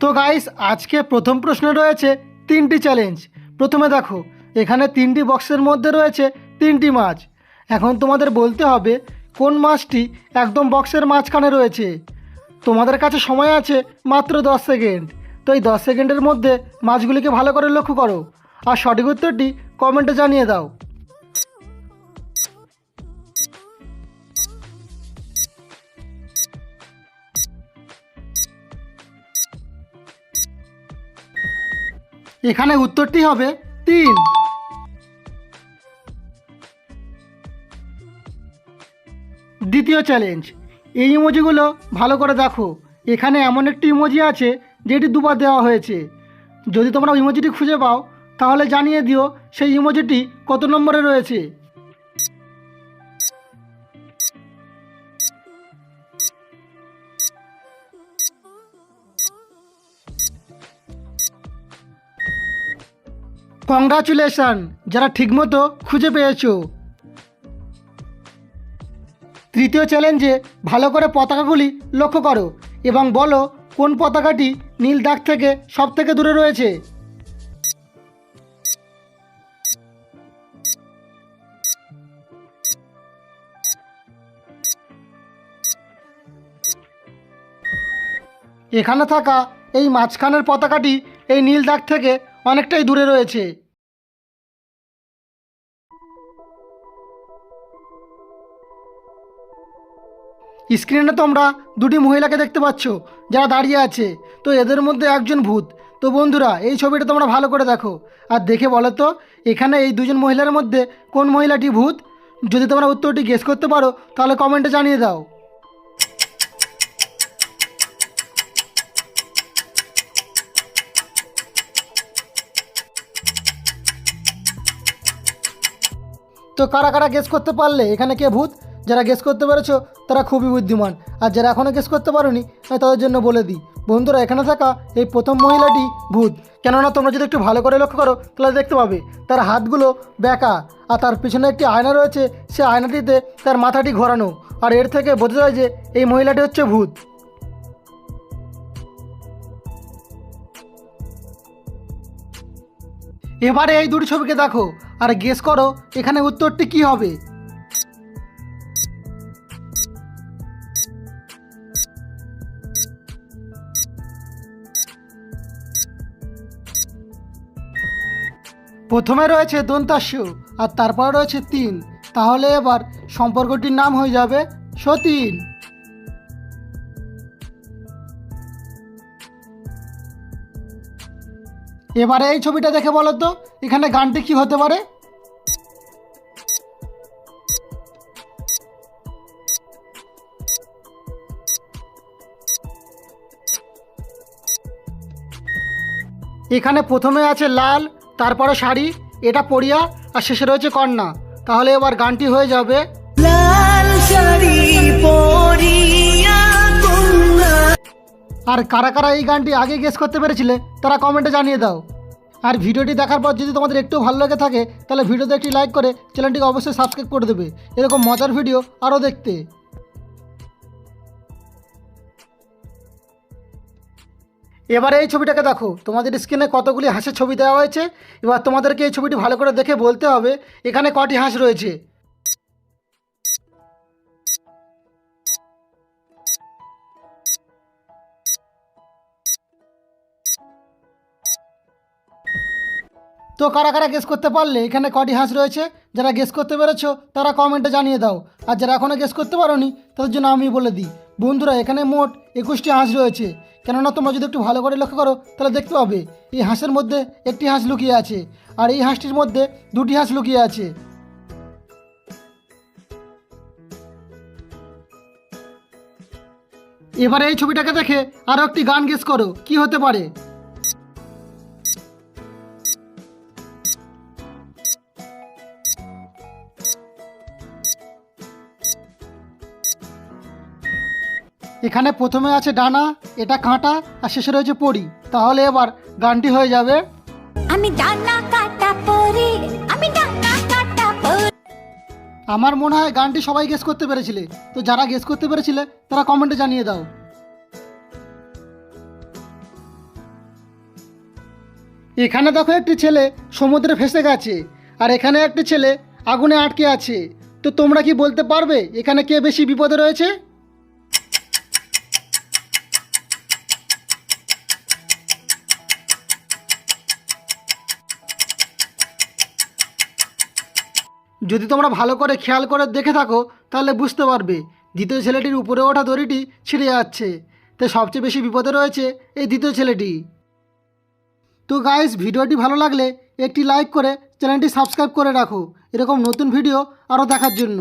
তো গাইস আজকে প্রথম প্রশ্ন রয়েছে তিনটি চ্যালেঞ্জ প্রথমে দেখো, এখানে তিনটি বক্সের মধ্যে রয়েছে তিনটি মাছ। এখন তোমাদের বলতে হবে, কোন মাছটি একদম বক্সের মাঝখানে রয়েছে? তোমাদের কাছে সময় আছে মাত্র দশ সেকেন্ড তো এই দশ সেকেন্ডের মধ্যে মাছগুলিকে ভালো করে লক্ষ্য করো। আর সঠিক উত্তরটি কমেন্টে জানিয়ে দাও। এখানে উত্তরটি হবে তিন। দ্বিতীয় চ্যালেঞ্জ এই ইমোজিগুলো ভালো করে দেখো। এখানে এমন একটি ইমোজি আছে যেটি দুবার দেওয়া হয়েছে। যদি তোমরা ইমোজিটি খুঁজে পাও, তাহলে জানিয়ে দিও সেই ইমোজিটি কত নম্বরে রয়েছে। কংগ্রাচুলেশন, যারা ঠিকমতো খুঁজে পেয়েছ। তৃতীয় চ্যালেঞ্জে ভালো করে পতাকাগুলি লক্ষ্য করো এবং বলো কোন পতাকাটি নীল দাগ থেকে সব থেকে দূরে রয়েছে। এখানে থাকা এই মাঝখানের পতাকাটি এই নীল দাগ থেকে অনেকটাই দূরে রয়েছে। স্ক্রিনে তোমরা দুটি মহিলাকে দেখতে পাচ্ছ, যারা দাঁড়িয়ে আছে। তো এদের মধ্যে একজন ভূত। তো বন্ধুরা, এই ছবিটা তোমরা ভালো করে দেখো। আর দেখে বলো তো, এখানে এই দুজন মহিলার মধ্যে কোন মহিলাটি ভূত? যদি তোমরা উত্তরটি গেস করতে পারো, তাহলে কমেন্টে জানিয়ে দাও। তো কারা কারা গেস করতে পারলে? এখানে কে ভূত? যারা গেস করতে পেরেছ, তারা খুবই বুদ্ধিমান। আর যারা এখনও গেস করতে পারোনি, আমি তাদের জন্য বলে দিই। বন্ধুরা, এখানে থাকা এই প্রথম মহিলাটি ভূত। কেননা, তোমরা যদি একটু ভালো করে লক্ষ্য করো, তাহলে দেখতে পাবে, তার হাতগুলো বেঁকা, আর তার পিছনে একটি আয়না রয়েছে। সে আয়নাটিতে তার মাথাটি ঘোরানো। আর এর থেকে বোঝা যায় যে, এই মহিলাটি হচ্ছে ভূত। এবারে এই দুটি ছবিকে দেখো, আর গেস করো এখানে উত্তরটি কি হবে। প্রথমে রয়েছে দন্তাস্য, আর তারপরে রয়েছে তিন। তাহলে এবার সম্পর্কটির নাম হয়ে যাবে সতীন। এবারে এই ছবিটা দেখে বলো তো, এখানে গানটি কি হতে পারে? এখানে প্রথমে আছে লাল, তারপরে শাড়ি, এটা পরিয়া, আর শেষে রয়েছে কন্যা। তাহলে এবার গানটি হয়ে যাবে। লাল শাড়ি কন্যা আর কারা কারা এই গানটি আগে গেস করতে পেরেছিলে, তারা কমেন্টে জানিয়ে দাও। আর ভিডিওটি দেখার পর যদি তোমাদের একটু ভালো লেগে থাকে, তাহলে ভিডিওতে একটি লাইক করে চ্যানেলটিকে অবশ্যই সাবস্ক্রাইব করে দেবে। এরকম মজার ভিডিও আরও দেখতে। এবারে এই ছবিটাকে দেখো, তোমাদের স্ক্রিনে কতগুলি হাঁসের ছবি দেওয়া হয়েছে, এবার তোমাদেরকে এই ছবিটি ভালো করে দেখে বলতে হবে, এখানে কটি হাঁস রয়েছে। তো কারা কারা গেস করতে পারলে? এখানে কটি হাঁস রয়েছে। যারা গেস করতে পেরেছ, তারা কমেন্টে জানিয়ে দাও। আর যারা এখনও গেস করতে পারোনি, তাদের জন্য আমি বলে দিই। বন্ধুরা, এখানে মোট একুশটি হাঁস রয়েছে। কেননা, তোমরা যদি একটু ভালো করে লক্ষ্য করো, তাহলে দেখতে পাবে, এই হাঁসের মধ্যে একটি হাঁস লুকিয়ে আছে। আর এই হাঁসটির মধ্যে দুটি হাঁস লুকিয়ে আছে। এবারে এই ছবিটাকে দেখে আরও একটি গান গেস করো। কি হতে পারে? এখানে প্রথমে আছে ডানা এটা কাঁটা আর শেষে রয়েছে পরি। তাহলে এবার গানটি হয়ে যাবে। আমি ডানা কাটা পরি। আমি ডানা কাটা পরি। আমার মনে হয় গানটি সবাই গেস করতে পেরেছিলে। তো যারা গেস করতে পেরেছিলে তারা কমেন্টে জানিয়ে দাও। এখানে দেখো একটি ছেলে সমুদ্রে ফেসে গেছে আর এখানে একটি ছেলে আগুনে আটকে আছে। তো তোমরা কি বলতে পারবে এখানে কে বেশি বিপদে রয়েছে? যদি তোমরা ভালো করে খেয়াল করে দেখে থাকো, তাহলে বুঝতে পারবে দ্বিতীয় ছেলেটির উপরে ওঠা দড়িটি ছিঁড়ে যাচ্ছে। তাই সবচেয়ে বেশি বিপদে রয়েছে এই দ্বিতীয় ছেলেটি। তো গাইস ভিডিওটি ভালো লাগলে একটি লাইক করে চ্যানেলটি সাবস্ক্রাইব করে রাখো। এরকম নতুন ভিডিও আরও দেখার জন্য।